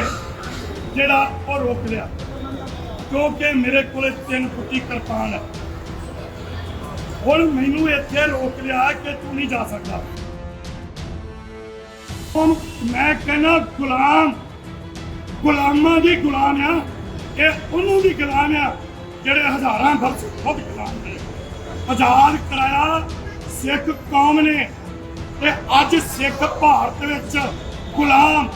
ਇੱਥੇ ਜਿਹੜਾ ਉਹ ਰੋਕ ਲਿਆ ਕਿਉਂਕਿ ਮੇਰੇ ਕੋਲੇ ਤਿੰਨ ਫੁੱਟੀ ਕਿਰਪਾਨ ਹੈ। ਹੁਣ ਮੈਨੂੰ ਇੱਥੇ ਰੋਕ ਲਿਆ ਕਿ ਤੂੰ ਨਹੀਂ ਜਾ ਸਕਦਾ। ਹੁਣ ਮੈਂ ਕਹਿੰਦਾ, ਗੁਲਾਮ, ਗੁਲਾਮਾਂ ਦੀ ਗੁਲਾਮ ਆ, ਇਹ ਉਹਨੂੰ ਦੀ ਗੁਲਾਮ ਆ, ਜਿਹੜੇ ਹਜ਼ਾਰਾਂ ਵਰਸ ਖੁਦ ਗੁਲਾਮ ਨੇ। ਆਜ਼ਾਦ ਕਰਾਇਆ ਸਿੱਖ ਕੌਮ ਨੇ ਤੇ ਅੱਜ ਸਿੱਖ ਭਾਰਤ ਵਿੱਚ ਗੁਲਾਮ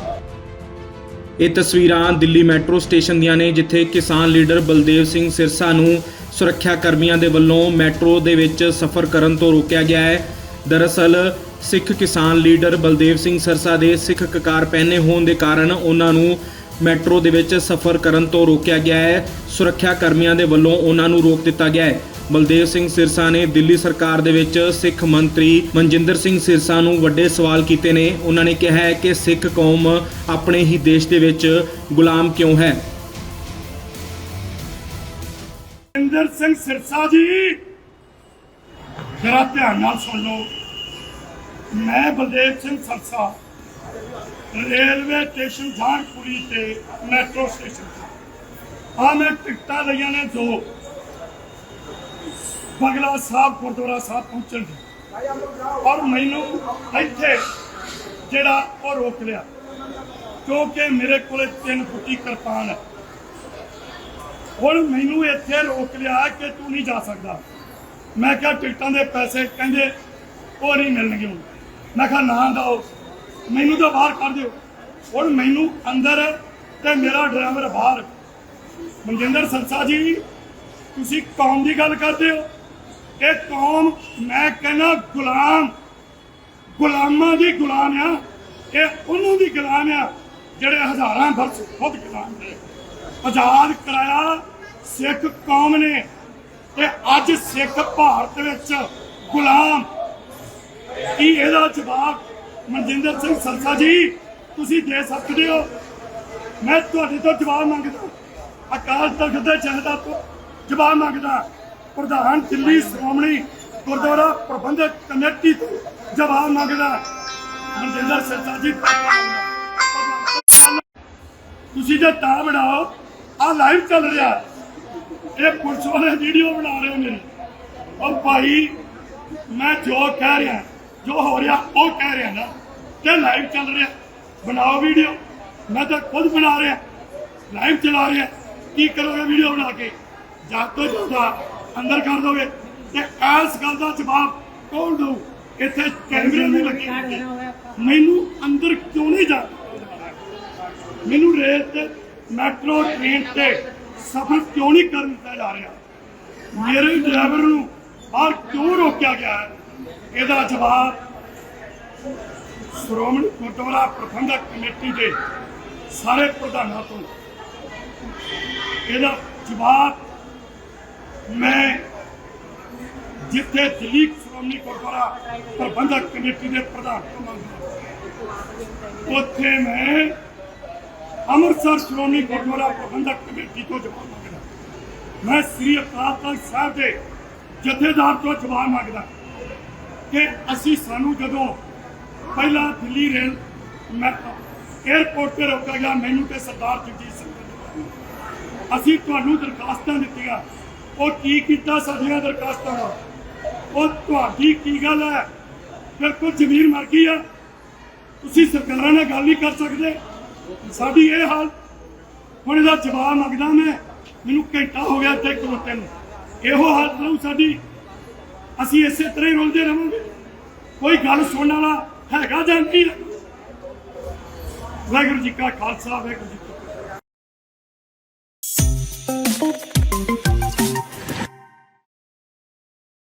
ਇਹ ਤਸਵੀਰਾਂ ਦਿੱਲੀ ਮੈਟਰੋ ਸਟੇਸ਼ਨ ਦੀਆਂ ਨੇ, ਜਿੱਥੇ ਕਿਸਾਨ ਲੀਡਰ ਬਲਦੇਵ ਸਿੰਘ ਸਿਰਸਾ ਨੂੰ ਸੁਰੱਖਿਆ ਕਰਮੀਆਂ ਦੇ ਵੱਲੋਂ ਮੈਟਰੋ ਦੇ ਵਿੱਚ ਸਫ਼ਰ ਕਰਨ ਤੋਂ ਰੋਕਿਆ ਗਿਆ ਹੈ। ਦਰਅਸਲ, ਸਿੱਖ ਕਿਸਾਨ ਲੀਡਰ ਬਲਦੇਵ ਸਿੰਘ ਸਿਰਸਾ ਦੇ ਸਿੱਖ ਕਕਾਰ ਪਹਿਨੇ ਹੋਣ ਦੇ ਕਾਰਨ ਉਹਨਾਂ ਨੂੰ ਮੈਟਰੋ ਦੇ ਵਿੱਚ ਸਫ਼ਰ ਕਰਨ ਤੋਂ ਰੋਕਿਆ ਗਿਆ ਹੈ। ਸੁਰੱਖਿਆ ਕਰਮੀਆਂ ਦੇ ਵੱਲੋਂ ਉਹਨਾਂ ਨੂੰ ਰੋਕ ਦਿੱਤਾ ਗਿਆ ਹੈ। ਬਲਦੇਵ ਸਿੰਘ ਸਿਰਸਾ ਨੇ ਦਿੱਲੀ ਸਰਕਾਰ ਦੇ ਵਿੱਚ ਸਿੱਖ ਮੰਤਰੀ ਮਨਜਿੰਦਰ ਸਿੰਘ ਸਿਰਸਾ ਨੂੰ ਵੱਡੇ ਸਵਾਲ ਕੀਤੇ ਨੇ। ਉਹਨਾਂ ਨੇ ਕਿਹਾ ਹੈ ਕਿ ਸਿੱਖ ਕੌਮ ਆਪਣੇ ਹੀ ਦੇਸ਼ ਦੇ ਵਿੱਚ ਗੁਲਾਮ ਕਿਉਂ ਹੈ? ਇੰਦਰ ਸਿੰਘ ਸਿਰਸਾ ਜੀ, ਜਰਾ ਧਿਆਨ ਨਾਲ ਸੁਣ ਲਓ। ਮੈਂ ਬਲਦੇਵ ਸਿੰਘ ਸਿਰਸਾ, ਰੇਲਵੇ ਸਟੇਸ਼ਨ ਜਾਨਪੁਰੀ ਤੇ ਮੈਟਰੋ ਸਟੇਸ਼ਨ। ਆ ਮੈਂ ਟਿਕਟਾਂ ਲਈਆਂ ਨੇ ਦੋ। ਬਗਲਾ ਸਾਹਿਬ ਗੁਰਦੁਆਰਾ ਸਾਹਿਬ ਪਹੁੰਚਣ ਦੀ। ਔਰ ਮੈਨੂੰ ਇੱਥੇ ਜਿਹੜਾ ਉਹ ਰੋਕ ਲਿਆ ਕਿਉਂਕਿ ਮੇਰੇ ਕੋਲੇ ਤਿੰਨ ਫੁੱਟੀ ਕਿਰਪਾਨ ਹੈ। ਹੁਣ ਮੈਨੂੰ ਇੱਥੇ ਰੋਕ ਲਿਆ ਕਿ ਤੂੰ ਨਹੀਂ ਜਾ ਸਕਦਾ। ਮੈਂ ਕਿਹਾ ਟਿਕਟਾਂ ਦੇ ਪੈਸੇ ਕਹਿੰਦੇ ਉਹ ਨਹੀਂ ਮਿਲਣਗੇ ਮੈਂ ਕਿਹਾ ਨਾ ਦਿਓ ਮੈਨੂੰ ਤਾਂ ਬਾਹਰ ਕੱਢ ਦਿਓ। ਹੁਣ ਮੈਨੂੰ ਅੰਦਰ ਤੇ ਮੇਰਾ ਡਰਾਈਵਰ ਬਾਹਰ। ਮਨਜਿੰਦਰ ਸੰਸਾ ਜੀ, ਤੁਸੀਂ ਕੌਮ ਦੀ ਗੱਲ ਕਰਦੇ ਹੋ? ਇਹ ਕੌਮ, ਮੈਂ ਕਹਿੰਦਾ ਗੁਲਾਮ, ਗੁਲਾਮਾਂ ਦੀ ਗੁਲਾਮ ਆ, ਇਹ ਉਹਨੂੰ ਦੀ ਗੁਲਾਮ ਆ, ਜਿਹੜੇ ਹਜ਼ਾਰਾਂ ਵਰਸ ਖੁਦ ਗੁਲਾਮ ਨੇ। ਆਜ਼ਾਦ ਕਰਾਇਆ ਸਿੱਖ ਕੌਮ ਨੇ ਤੇ ਅੱਜ ਸਿੱਖ ਭਾਰਤ ਵਿੱਚ ਗੁਲਾਮ। ਕੀ ਇਹਦਾ ਜਵਾਬ ਮਨਜਿੰਦਰ ਸਿੰਘ ਸਰਸਾ ਜੀ, ਤੁਸੀਂ ਦੇ ਸਕਦੇ ਹੋ? ਮੈਂ ਤੁਹਾਡੇ ਤੋਂ ਜਵਾਬ ਮੰਗਦਾ। ਅਕਾਲ ਤਖਤ ਦੇ ਜਹਦਾ ਤੋਂ ਜਵਾਬ ਮੰਗਦਾ। ਪ੍ਰਧਾਨ ਦਿੱਲੀ ਸ਼੍ਰੋਮਣੀ ਗੁਰਦੁਆਰਾ ਪ੍ਰਬੰਧਕ ਕਮੇਟੀ ਤੋਂ ਜਵਾਬ ਮੰਗਦਾ ਮਨਜਿੰਦਰ ਸਰਸਾ ਜੀ, ਤੁਸੀਂ ਜੇ ਤਾਂ ਬਣਾਓ ਆ ਲਾਈਵ ਚੱਲ ਰਿਹਾ ਇਹ ਪੁਲਿਸ ਵਾਲੇ ਵੀਡੀਓ ਬਣਾ ਰਹੇ ਮੇਰੇ। ਉਹ ਭਾਈ, ਮੈਂ ਜੋ ਕਹਿ ਰਿਹਾ, ਜੋ ਹੋ ਰਿਹਾ, ਉਹ ਕਹਿ ਰਿਹਾ ਨਾ, ਤੇ ਲਾਈਵ ਚੱਲ ਰਿਹਾ। ਬਣਾਓ ਵੀਡੀਓ ਮੈਂ ਤਾਂ ਖੁਦ ਬਣਾ ਰਿਹਾ। ਲਾਈਵ ਚਲਾ ਰਿਹਾ। ਕੀ ਕਰੋਗੇ ਵੀਡੀਓ ਬਣਾ ਕੇ? ਜਦ ਤੋਂ ਜ਼ਿਆਦਾ ਅੰਦਰ ਕਰ ਦੋਗੇ। ਤੇ ਇਸ ਗੱਲ ਦਾ ਜਵਾਬ ਕੌਣ ਦਊ? ਇੱਥੇ ਕੈਮਰੇ ਨਹੀਂ ਲੱਗੇ ਮੈਨੂੰ ਅੰਦਰ ਕਿਉਂ ਨਹੀਂ ਜਾ ਮੈਨੂੰ ਰੇਲ ਮੈਟਰੋ, ਟ੍ਰੇਨ ਤੇ ਸਫ਼ਰ ਕਿਉਂ ਨਹੀਂ ਕਰਨ ਦਿੱਤਾ ਜਾ ਰਿਹਾ? ਮੇਰੇ ਡਰਾਈਵਰ ਨੂੰ ਬਾਹਰ ਕਿਉਂ ਰੋਕਿਆ ਗਿਆ ਹੈ? ਇਹਦਾ ਜਵਾਬ ਸ਼੍ਰੋਮਣੀ ਗੁਰਦੁਆਰਾ ਪ੍ਰਬੰਧਕ ਕਮੇਟੀ ਦੇ ਸਾਰੇ ਪ੍ਰਧਾਨਾਂ ਤੋਂ। ਇਹਦਾ ਜਵਾਬ ਮੈਂ ਜਿੱਥੇ ਦਿੱਲੀ ਸ਼੍ਰੋਮਣੀ ਗੁਰਦੁਆਰਾ ਪ੍ਰਬੰਧਕ ਕਮੇਟੀ ਦੇ ਪ੍ਰਧਾਨ ਤੋਂ ਮੰਗਦਾ ਉੱਥੇ ਮੈਂ ਅੰਮ੍ਰਿਤਸਰ ਸ਼੍ਰੋਮਣੀ ਗੁਰਦੁਆਰਾ ਪ੍ਰਬੰਧਕ ਕਮੇਟੀ ਤੋਂ ਜਵਾਬ ਮੰਗਦਾ ਮੈਂ ਸ੍ਰੀ ਅਕਾਲ ਤਖਤ ਸਾਹਿਬ ਦੇ ਜਥੇਦਾਰ ਤੋਂ ਜਵਾਬ ਮੰਗਦਾ ਕਿ ਅਸੀਂ ਸਾਨੂੰ ਜਦੋਂ ਪਹਿਲਾਂ ਦਿੱਲੀ ਰੇਲ ਮੈਂ 에어ਪੋਰਟ ਤੇ ਰੋਕਿਆ ਗਿਆ, ਮੈਨੂੰ ਤੇ ਸਰਦਾਰ ਜਗਜੀਤ ਸਿੰਘ ਅਸੀਂ ਤੁਹਾਨੂੰ ਦਰਖਾਸਤਾਂ ਦਿੱਤੀਆਂ ਉਹ ਕੀ ਕੀਤਾ ਸਾਡੀਆਂ ਦਰਖਾਸਤਾਂ ਦਾ? ਉਹ ਤੁਹਾਡੀ ਕੀ ਗੱਲ ਹੈ? ਬਿਲਕੁਲ ਜ਼ਮੀਰ ਮਰ ਗਈ ਹੈ। ਤੁਸੀਂ ਸਰਕਾਰਾਂ ਨਾਲ ਗੱਲ ਨਹੀਂ ਕਰ ਸਕਦੇ। ਸਾਡੀ ਇਹ ਹਾਲ ਹੁਣ ਇਹਦਾ ਜਵਾਬ ਮੰਗਦਾ ਮੈਂ। ਮੈਨੂੰ ਘੰਟਾ ਹੋ ਗਿਆ ਤੇ ਖਲੋਤੇ ਨੂੰ। ਇਹੋ ਹਾਲਤ ਰਹੂ ਸਾਡੀ। ਅਸੀਂ ਇਸੇ ਤਰ੍ਹਾਂ ਹੀ ਰੁਲਦੇ ਰਹਾਂਗੇ ਕੋਈ ਗੱਲ ਸੁਣਨ ਵਾਲਾ ਹੈਗਾ ਜਾਂ ਨਹੀਂ? ਵਾਹਿਗੁਰੂ ਜੀ ਕਾ ਖਾਲਸਾ, ਵਾਹਿਗੁਰੂ ਜੀ ਕੀ